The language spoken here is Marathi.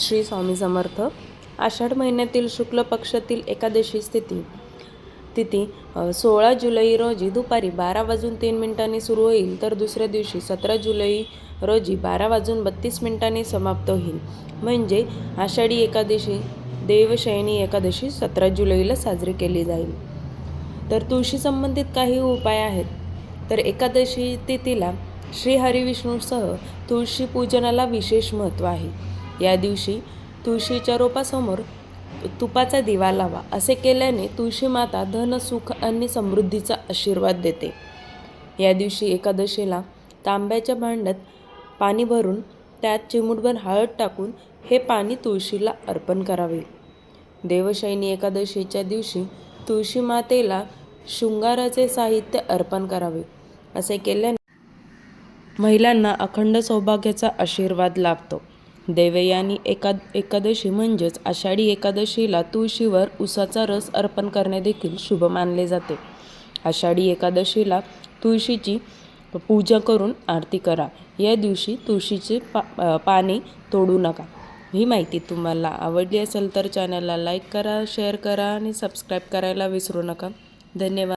श्री स्वामी समर्थ आषाढ महिन्यातील शुक्ल पक्षातील एकादशी स्थिती. तिथी सोळा जुलै रोजी दुपारी बारा वाजून तीन मिनिटांनी सुरू होईल तर दुसऱ्या दिवशी सतरा जुलै रोजी बारा वाजून बत्तीस मिनिटांनी समाप्त होईल. म्हणजे आषाढी एकादशी देवशयनी एकादशी सतरा जुलैला साजरी केली जाईल. तर तुळशी संबंधित काही उपाय आहेत? तर एकादशी तिथीला श्री हरिविष्णूसह तुळशी पूजनाला विशेष महत्त्व आहे. या दिवशी तुळशीच्या रोपासमोर तुपाचा दिवा लावा. असे केल्याने तुळशी माता धन सुख आणि समृद्धीचा आशीर्वाद देते. या दिवशी एकादशीला तांब्याच्या भांड्यात पाणी भरून त्यात चिमूटभर हळद टाकून हे पाणी तुळशीला अर्पण करावे. देवशैनी एकादशीच्या दिवशी तुळशी मातेला शृंगाराचे साहित्य अर्पण करावे. असे केल्याने महिलांना अखंड सौभाग्याचा आशीर्वाद लाभतो. देवयानी एका एकादशी म्हणजेच आषाढी एकादशीला तुळशीवर उसाचा रस अर्पण करणे देखील शुभ मानले जाते. आषाढी एकादशीला तुळशीची पूजा करून आरती करा. या दिवशी तुळशीचे पा पाने तोडू नका. ही माहिती तुम्हाला आवडली असेल तर चॅनलला लाईक करा शेअर करा आणि सबस्क्राईब करायला विसरू नका. धन्यवाद.